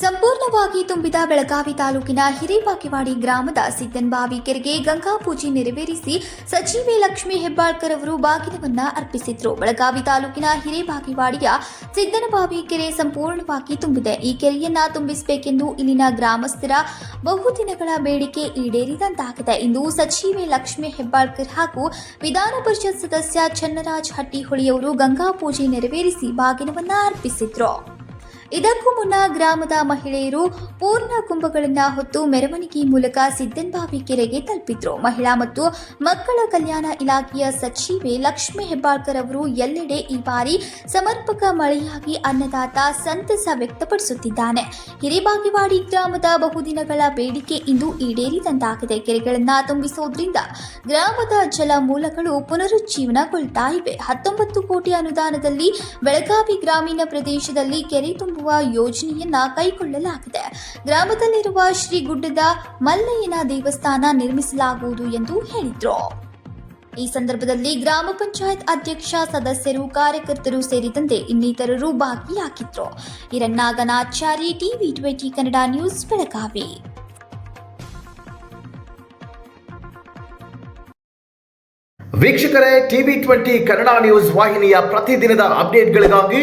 ಸಂಪೂರ್ಣವಾಗಿ ತುಂಬಿದ ಬೆಳಗಾವಿ ತಾಲೂಕಿನ ಹಿರೇಬಾಕಿವಾಡಿ ಗ್ರಾಮದ ಸಿದ್ದನ್ಬಾವಿ ಕೆರೆಗೆ ಗಂಗಾ ಪೂಜೆ ನೆರವೇರಿಸಿ ಸಚಿವೆ ಲಕ್ಷ್ಮಿ ಹೆಬ್ಬಾಳ್ಕರ್ ಅವರು ಬಾಗಿನವನ್ನ ಅರ್ಪಿಸಿದ್ರು. ಬೆಳಗಾವಿ ತಾಲೂಕಿನ ಹಿರೇಬಾಕಿವಾಡಿಯ ಸಿದ್ದನಬಾವಿ ಕೆರೆ ಸಂಪೂರ್ಣವಾಗಿ ತುಂಬಿದೆ. ಈ ಕೆರೆಯನ್ನ ತುಂಬಿಸಬೇಕೆಂದು ಇಲ್ಲಿನ ಗ್ರಾಮಸ್ಥರ ಬಹುದಿನಗಳ ಬೇಡಿಕೆ ಈಡೇರಿದಂತಾಗಿದೆ. ಇಂದು ಸಚಿವೆ ಲಕ್ಷ್ಮಿ ಹೆಬ್ಬಾಳ್ಕರ್ ಹಾಗೂ ವಿಧಾನ ಪರಿಷತ್ ಸದಸ್ಯ ಚನ್ನರಾಜ್ ಹಟ್ಟಿಹೊಳಿಯವರು ಗಂಗಾ ಪೂಜೆ ನೆರವೇರಿಸಿ ಬಾಗಿನವನ್ನ ಅರ್ಪಿಸಿದ್ರು. ಇದಕ್ಕೂ ಮುನ್ನ ಗ್ರಾಮದ ಮಹಿಳೆಯರು ಪೂರ್ಣ ಕುಂಭಗಳನ್ನು ಹೊತ್ತು ಮೆರವಣಿಗೆ ಮೂಲಕ ಸಿದ್ದನ್ಬಾವಿ ಕೆರೆಗೆ ತಲುಪಿದ್ರು. ಮಹಿಳಾ ಮತ್ತು ಮಕ್ಕಳ ಕಲ್ಯಾಣ ಇಲಾಖೆಯ ಸಚಿವೆ ಲಕ್ಷ್ಮಿ ಹೆಬ್ಬಾಳ್ಕರ್ ಅವರು ಎಲ್ಲೆಡೆ ಈ ಬಾರಿ ಸಮರ್ಪಕ ಮಳೆಯಾಗಿ ಅನ್ನದಾತ ಸಂತಸ ವ್ಯಕ್ತಪಡಿಸುತ್ತಿದ್ದಾನೆ. ಹಿರೇಬಾಗಿವಾಡಿ ಗ್ರಾಮದ ಬಹುದಿನಗಳ ಬೇಡಿಕೆ ಇಂದು ಈಡೇರಿದಂತಾಗಿದೆ ಕೆರೆಗಳನ್ನು ತುಂಬಿಸುವುದರಿಂದ ಗ್ರಾಮದ ಜಲ ಮೂಲಗಳು ಪುನರುಜ್ಜೀವನಗೊಳ್ತಾ ಇವೆ. ಹತ್ತೊಂಬತ್ತು ಕೋಟಿ ಅನುದಾನದಲ್ಲಿ ಬೆಳಗಾವಿ ಗ್ರಾಮೀಣ ಪ್ರದೇಶದಲ್ಲಿ ಕೆರೆ ತುಂಬುವ ಯೋಜನೆಯನ್ನ ಕೈಗೊಳ್ಳಲಾಗಿದೆ. ಗ್ರಾಮದಲ್ಲಿರುವ ಶ್ರೀಗುಡ್ಡದ ಮಲ್ಲಯ್ಯನ ದೇವಸ್ಥಾನ ನಿರ್ಮಿಸಲಾಗುವುದು ಎಂದು ಹೇಳಿದ್ರು. ಈ ಸಂದರ್ಭದಲ್ಲಿ ಗ್ರಾಮ ಪಂಚಾಯತ್ ಅಧ್ಯಕ್ಷ, ಸದಸ್ಯರು, ಕಾರ್ಯಕರ್ತರು ಸೇರಿದಂತೆ ಇನ್ನಿತರರು ಭಾಗಿಯಾಗಿದ್ರು. ಹಿರಣ್ಣಾಗನಾಚಾರಿ, TV twenty Kannada news Belagavi. ವೀಕ್ಷಕರೇ, ಟಿವಿ ಟ್ವೆಂಟಿ ಕನ್ನಡ ನ್ಯೂಸ್ ವಾಹಿನಿಯ ಪ್ರತಿದಿನದ ಅಪ್ಡೇಟ್ಗಳಿಗಾಗಿ